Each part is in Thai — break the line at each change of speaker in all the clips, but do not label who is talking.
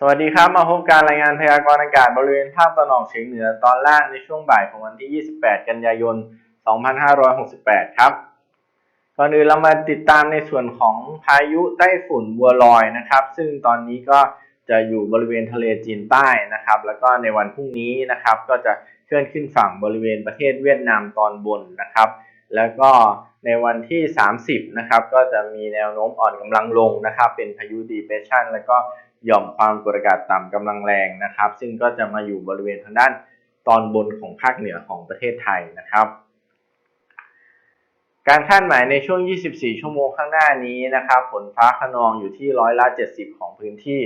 สวัสดีครับ มาพบการรายงานพยากรณ์อากาศบริเวณภาคตะวันออกเฉียงเหนือตอนล่างในช่วงบ่ายของวันที่ 28 กันยายน 2568 ครับ ก่อนอื่นเรามาติดตามในส่วนของพายุไต้ฝุ่นบัวลอยนะครับ ซึ่งตอนนี้ก็จะอยู่บริเวณทะเลจีนใต้นะครับ แล้วก็ในวันพรุ่งนี้นะครับ ก็จะเคลื่อนขึ้นฝั่งบริเวณประเทศเวียดนามตอนบนนะครับ แล้วก็ในวันที่ 30 นะครับ ก็จะมีแนวโน้มอ่อนกำลังลงนะครับ เป็นพายุดีเพรสชันแล้วก็ หย่อมความกดอากาศต่ำกำลังแรงนะครับ ซึ่งก็จะมาอยู่บริเวณทางด้านตอนบนของภาคเหนือของประเทศไทยนะครับ การคาดหมายในช่วง 24 ชั่วโมงข้างหน้านี้นะครับฝนฟ้าขนองอยู่ที่ร้อยละ 70 ของพื้นที่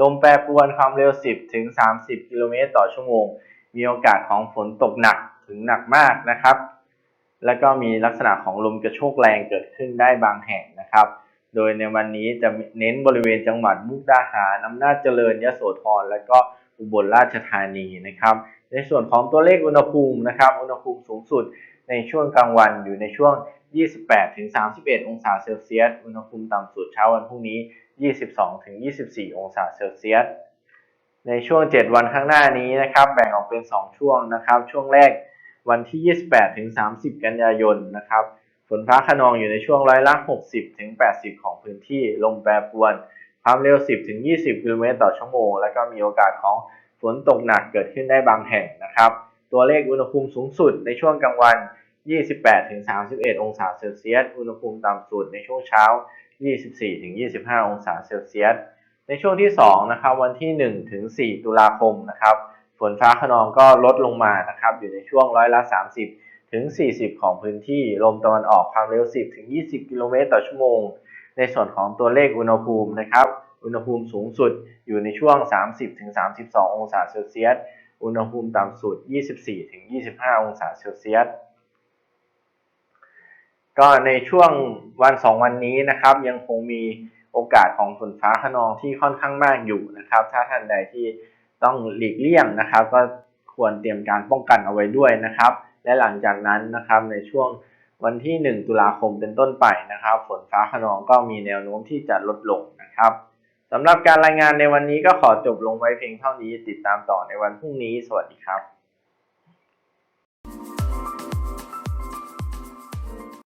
ลมแปรปรวนความเร็ว 10 ถึง 30 กิโลเมตรต่อชั่วโมง มีโอกาสของฝนตกหนักถึงหนักมากนะครับ แล้วก็มีลักษณะของลมกระโชกแรงเกิดขึ้นได้บางแห่งนะครับ ดยในวันนี้จะเน้นบริเวณจังหวัดมุกดาหารอำนาจเจริญยโสธรและก็อุบลราชธานีนะครับ ในส่วนของตัวเลขอุณหภูมินะครับ อุณหภูมิสูงสุดในช่วงกลางวันอยู่ในช่วง 28-31 องศาเซลเซียส อุณหภูมิต่ำสุดเช้าวันพรุ่งนี้ 22-24 องศาเซลเซียส ในช่วง 7 วันข้างหน้านี้นะครับ แบ่งออกเป็น 2 ช่วงนะครับ ช่วงแรกวันที่ 28-30 กันยายนนะครับ ฝนฟ้าขนองอยู่ในช่วงร้อยละ 60 ถึง 80 ของพื้นที่ ลมแปรปรวน ความเร็ว 10 ถึง 20 กิโลเมตรต่อชั่วโมง แล้วก็มีโอกาสของฝนตกหนักเกิดขึ้นได้บางแห่งนะครับ ตัวเลขอุณหภูมิสูงสุดในช่วงกลางวัน 28 ถึง 31 องศาเซลเซียส อุณหภูมิต่ำสุดในช่วงเช้า 24 ถึง 25 องศาเซลเซียส ในช่วงที่2นะครับวันที่ 1 ถึง 4 ตุลาคมนะครับ ฝนฟ้าขนองก็ลดลงมานะครับ อยู่ในช่วงร้อยละ 30 ถึง 40 ของพื้นที่ ลมตะวันออกความเร็ว 10 ถึง 20 กิโลเมตรต่อชั่วโมง ในส่วนของตัวเลขอุณหภูมินะครับ อุณหภูมิสูงสุดอยู่ในช่วง 30 ถึง 32 องศาเซลเซียส อุณหภูมิต่ำสุด 24 ถึง 25 องศาเซลเซียส ก็ในช่วงวัน 2 วันนี้นะครับ ยังคงมีโอกาสของฝนฟ้าขนองที่ค่อนข้างมากอยู่นะครับ ถ้าท่านใดที่ต้องหลีกเลี่ยงนะครับ ก็ควรเตรียมการป้องกันเอาไว้ด้วยนะครับ และหลังจากนั้นนะครับในช่วงวันที่ 1 ตุลาคมเป็นต้นไปนะครับ ฝนฟ้าขนองก็มีแนวโน้มที่จะลดลงนะครับสำหรับการรายงานในวันนี้ก็ขอจบลงไว้เพียงเท่านี้ติดตามต่อในวันพรุ่งนี้ สวัสดีครับ